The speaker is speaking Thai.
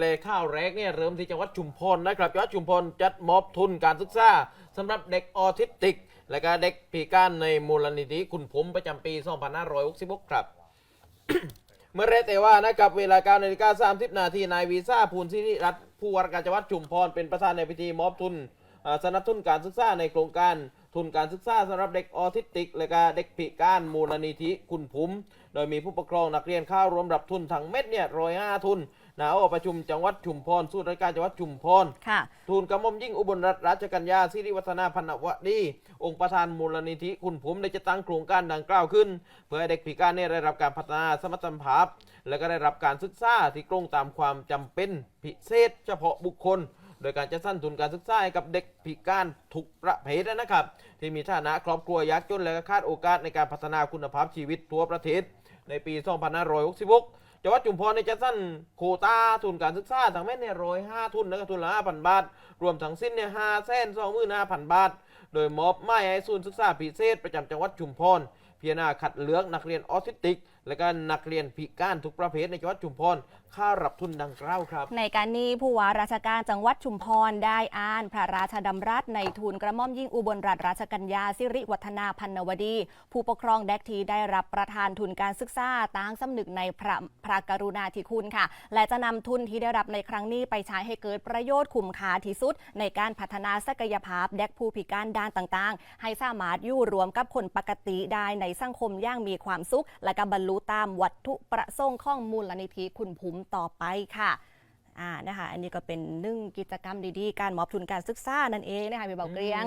เลยข้าวแรกเนี่ยเริ่มที่จังหวัดชุมพรนะครับจังหวัดชุมพรจัดมอบทุนการศึกษาสำหรับเด็กออทิสติก และก็เด็กพิการในมูลนิธิคุณผมประจำปี 2566 ครับ เมื่อเรศแต่ว่านะครับเวลา9นาฬิกา30 นาทีนายวีซ่าภูลสิริรัตน์ผู้ว่าราชการจังหวัดชุมพรเป็นประธานในพิธีมอบทุนสนับสนุนการศึกษาในโครงการทุนการศึกษาสำหรับเด็กออทิสติก และก็เด็กพิการมูลนิธิคุณภูมิ โดยมีผู้ปกครองนักเรียนเข้าร่วมรับทุนทั้งเม็ดเนี่ยร้อยห้าทุน หนาออกประชุมจังหวัดชุมพรสู้ราชการจังหวัดชุมพรค่ะทูลกระหม่อมยิ่งอุบลรัตนราชกัญญาสิริวัฒนาพันวดีองค์ประธานมูลนิธิคุณผมได้จะตั้งโครงการดังกล่าวขึ้น เพื่อให้เด็กพิการเนี่ยได้รับการพัฒนาสมรรถภาพ และก็ได้รับการศึกษาที่ตรงตามความจำเป็นพิเศษ เฉพาะบุคคล โดยการจะสั้นทุนการศึกษาให้กับเด็กพิการทุกประเภทนะครับ ที่มีฐานะครอบครัวยากจนและก็ขาดโอกาสในการพัฒนาคุณภาพชีวิตทั่วประเทศ ในปี 2566 จังหวัดจุมพรในจะสั้นโควตาทุนการศึกษาทั้งแม่เนี่ยร้อยห้าทุนแล้วก็ทุนละห้าพันบาท รวมทั้งสิ้นเนี่ยห้าแสนสองหมื่นห้าพันบาท โดยมอบหมายให้ศูนย์ศึกษาพิเศษประจำจังหวัดชุมพร พิจารณาคัดเลือกนักเรียนออทิสติก และก็นักเรียนพิการทุกประเภทในจังหวัดชุมพรค่ารับทุนดังกล่าวครับ ในการนี้ผู้ว่าราชการจังหวัดชุมพรได้อ่านพระราชดำรัสในทูลกระหม่อมยิ่งอุบลรัตนราชกัญญาสิริวัฒนาพันนวดี ผู้ปกครองแดกทีได้รับประทานทุนการศึกษาตางสำนึกในพระพระกรุณาธิคุณค่ะ และจะนำทุนที่ได้รับในครั้งนี้ไปใช้ให้เกิดประโยชน์คุ้มค่าที่สุด ในการพัฒนาศักยภาพแดกผู้พิการด้านต่างๆ ให้สามารถอยู่รวมกับคนปกติได้ในสังคมย่างมีความสุข และก็บรรลุตามวัตถุประสงค์ของมูลนิธิคุณภูมิต่อไปค่ะอ่านะคะอันนี้ก็เป็นหนึ่งกิจกรรมดีๆ การมอบทุนการศึกษานั่นเองนะคะพี่เบาเกรียง